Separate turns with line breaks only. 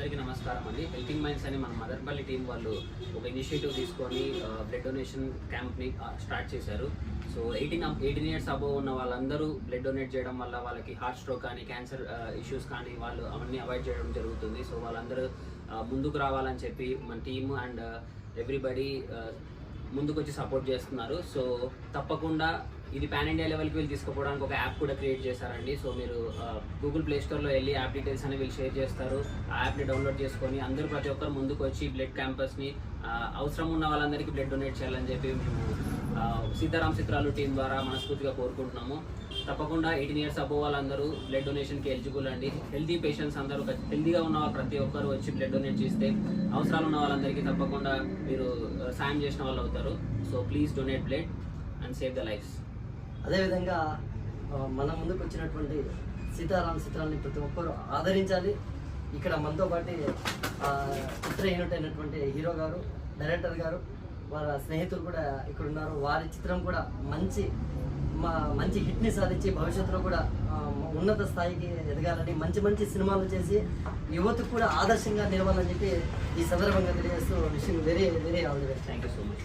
అందరికీ నమస్కారం అండి. హెల్పింగ్ మైండ్స్ అని మన మదర్పల్లి టీం వాళ్ళు ఒక ఇనిషియేటివ్ తీసుకొని బ్లడ్ డొనేషన్ క్యాంప్ని స్టార్ట్ చేశారు. So eighteen eighteen years above ఉన్న వాళ్ళందరూ బ్లడ్ డొనేట్ చేయడం వల్ల వాళ్ళకి హార్ట్ స్ట్రోక్ కానీ క్యాన్సర్ ఇష్యూస్ కానీ వాళ్ళు అవన్నీ అవాయిడ్ చేయడం జరుగుతుంది. సో వాళ్ళందరూ ముందుకు రావాలని చెప్పి మన టీమ్ అండ్ ఎవ్రీబడి ముందుకు వచ్చి సపోర్ట్ చేస్తున్నారు. సో తప్పకుండా ఇది పాన్ ఇండియా లెవెల్కి వీళ్ళు తీసుకుపోవడానికి ఒక యాప్ కూడా క్రియేట్ చేశారండి. సో మీరు గూగుల్ ప్లే స్టోర్లో వెళ్ళి యాప్ డీటెయిల్స్ అనేవి వీళ్ళు షేర్ చేస్తారు. ఆ యాప్ని డౌన్లోడ్ చేసుకొని అందరూ ప్రతి ఒక్కరు ముందుకు వచ్చి బ్లడ్ క్యాంపస్ని అవసరం ఉన్న వాళ్ళందరికీ బ్లడ్ డొనేట్ చేయాలని చెప్పి మేము సీతారాం చిత్రాలు టీం ద్వారా మనస్ఫూర్తిగా కోరుకుంటున్నాము. తప్పకుండా ఎయిటీన్ ఇయర్స్ అబోవ్ వాళ్ళందరూ బ్లడ్ డొనేషన్కి ఎలిజిబుల్ అండి. హెల్తీ పేషెంట్స్ అందరూ హెల్తీగా ఉన్న ప్రతి ఒక్కరు వచ్చి బ్లడ్ డొనేట్ చేస్తే అవసరాలు ఉన్న వాళ్ళందరికీ తప్పకుండా మీరు సాయం చేసిన వాళ్ళు అవుతారు. So please donate blood and save the lives
అదేవిధంగా మన ముందుకు వచ్చినటువంటి సీతారాం చిత్రాన్ని ప్రతి ఒక్కరు ఆదరించాలి. ఇక్కడ మనతో పాటు చిత్ర యూనిట్ అయినటువంటి హీరో గారు డైరెక్టర్ గారు వారి స్నేహితులు కూడా ఇక్కడ ఉన్నారు వారి చిత్రం కూడా మంచి మా మంచి హిట్ని సాధించి భవిష్యత్తులో కూడా ఉన్నత స్థాయికి ఎదగాలని మంచి మంచి సినిమాలు చేసి యువతకు కూడా ఆదర్శంగా నిలవాలని చెప్పి ఈ సందర్భంగా తెలియజేస్తూ విషయం very very all the best.
Thank you so much